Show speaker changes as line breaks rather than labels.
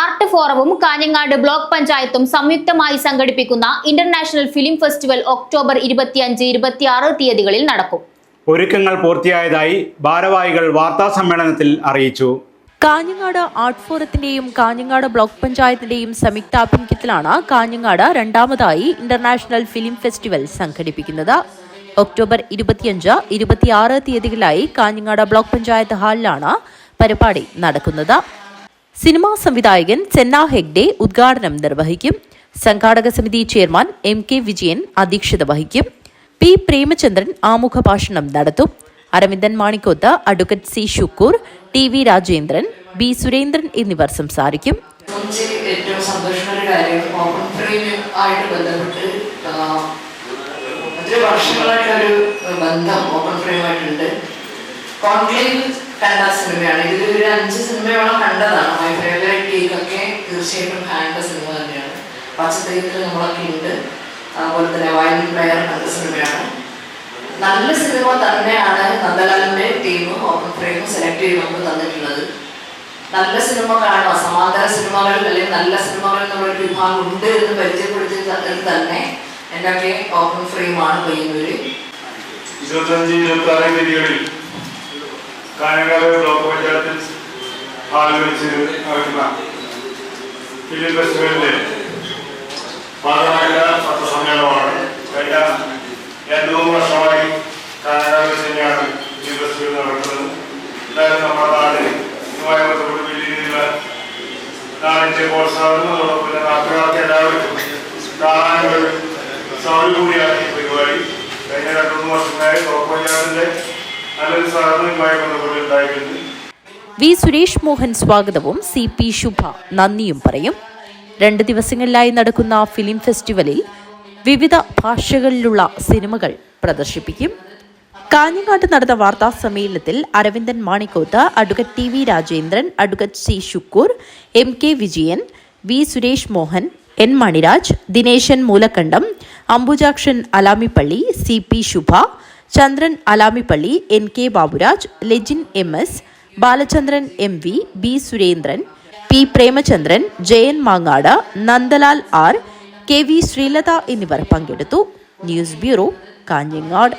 Art ഫോറവും Kanhangad block പഞ്ചായത്തും സംയുക്തമായി സംഘടിപ്പിക്കുന്ന ഇന്റർനാഷണൽ ഫിലിം ഫെസ്റ്റിവൽ ഒക്ടോബർ ഇരുപത്തിയഞ്ച് ഇരുപത്തിയാറ് തീയതികളിൽ നടക്കും.
ഒരുക്കങ്ങൾ പൂർത്തിയായതായി ഭാരവാഹികൾ വാർത്താ സമ്മേളനത്തിൽ അറിയിച്ചു.
കാഞ്ഞങ്ങാട് ആർട്ട് ഫോറത്തിന്റെയും കാഞ്ഞങ്ങാട് ബ്ലോക്ക് പഞ്ചായത്തിന്റെയും സംയുക്താഭിമുഖ്യത്തിലാണ് കാഞ്ഞങ്ങാട് രണ്ടാമതായി ഇന്റർനാഷണൽ ഫിലിം ഫെസ്റ്റിവൽ സംഘടിപ്പിക്കുന്നത്. ഒക്ടോബർ ഇരുപത്തിയഞ്ച് ഇരുപത്തിയാറ് തീയതികളിലായി കാഞ്ഞങ്ങാട് ബ്ലോക്ക് പഞ്ചായത്ത് ഹാളിലാണ് പരിപാടി നടക്കുന്നത്. സിനിമാ സംവിധായകൻ ചെന്ന ഹെഗ്ഡെ ഉദ്ഘാടനം നിർവഹിക്കും. സംഘാടക സമിതി ചെയർമാൻ എം കെ വിജയൻ അധ്യക്ഷത വഹിക്കും. പി പ്രേമചന്ദ്രൻ ആമുഖ ഭാഷണം നടത്തും. Aravindan Manikkoth advocate C Shukkur T V Rajendran B Surendran എന്നിവർ സംസാരിക്കും.
ഏറ്റവും സന്തോഷമുള്ള കാര്യം ഓപ്പൺ ഫ്രെയിം ബന്ധപ്പെട്ട് ഒത്തിരി വർഷങ്ങളായിട്ടൊരു ബന്ധം ഓപ്പൺ ഫ്രെയിമായിട്ടുണ്ട് കോൺക്ലേവ് കണ്ട സിനിമയാണ്. ഇതിൽ ഒരു അഞ്ച് സിനിമയോളം കണ്ടതാണ്. മൈ ഫേവറേറ്റ് ടേക്കൊക്കെ തീർച്ചയായിട്ടും കണ്ട സിനിമ തന്നെയാണ്. പച്ചത്തേക്കിൽ നമ്മളൊക്കെ ഉണ്ട്. അതുപോലെ തന്നെ വയലിൻ പ്ലെയർ കണ്ട സിനിമയാണ്. നല്ല സിനിമ തന്നെയാണ് നന്ദലാലിന്റെ ടീം ഓപ്പൺ ഫ്രെയിം സെലക്ട് ചെയ്ത് നമുക്ക് തന്നിട്ടുള്ളത്. നല്ല സിനിമ കാണുക സമാന്തര സിനിമകൾ അല്ലെങ്കിൽ നല്ല സിനിമകൾ നമ്മളൊരു വിഭാഗം ഉണ്ട് എന്ന് പരിചയപ്പെടുത്തി തന്നെ എന്നൊക്കെ ഓപ്പൺ ഫ്രെയിമാണ് പയ്യന്നൂര്
ഇരുപത്തഞ്ച് ഇരുപത്തി ആറ് തീയതികളിൽ കാഞ്ഞങ്ങാട് ബ്ലോക്ക് പഞ്ചായത്തിൽ ഹാളിൽ വെച്ച് നടക്കുന്ന ഫിലിം ഫെസ്റ്റിവലിന്റെ ഭാഗമായ പത്രസമ്മേളനമാണ്. കഴിഞ്ഞ രണ്ടു മൂന്ന് വർഷമായി കാഞ്ഞങ്ങാട് വെച്ച് തന്നെയാണ് ഫിലിം ഫെസ്റ്റിവൽ നടക്കുന്നത്. എന്തായാലും നമ്മുടെ നാട് ഇതുമായി ബന്ധപ്പെട്ട് വലിയ രീതിയിലുള്ള നാടിന്റെ പ്രോത്സാഹനം പിന്നെ നാട്ടുകാർക്ക് എല്ലാവർക്കും കാണാനുള്ള സൗകര്യം കൂടിയാണ് ഈ പരിപാടി. കഴിഞ്ഞ രണ്ടു മൂന്ന് വർഷമായി ബ്ലോക്ക് പഞ്ചായത്തിന്റെ
വി സുരേഷ് മോഹൻ സ്വാഗതവും സി പി ശുഭ നന്ദിയും പറയും. രണ്ട് ദിവസങ്ങളിലായി നടക്കുന്ന ഫിലിം ഫെസ്റ്റിവലിൽ വിവിധ ഭാഷകളിലുള്ള സിനിമകൾ പ്രദർശിപ്പിക്കും. കാഞ്ഞങ്ങാട്ട് നടന്ന വാർത്താ സമ്മേളനത്തിൽ Aravindan Manikkoth advocate T V Rajendran advocate C Shukkur M K Vijayan V Suresh Mohan N Maniraj Dineshan Moolakkandam Ambujakshan Alamipalli C P Shubha Chandran Alamipalli N K Baburaj Lejin M S Balachandran M V B Surendran P Premachandran Jayan Mangad Nandalal R K V Sreelatha എന്നിവർ പങ്കെടുത്തു. News bureau Kanhangad.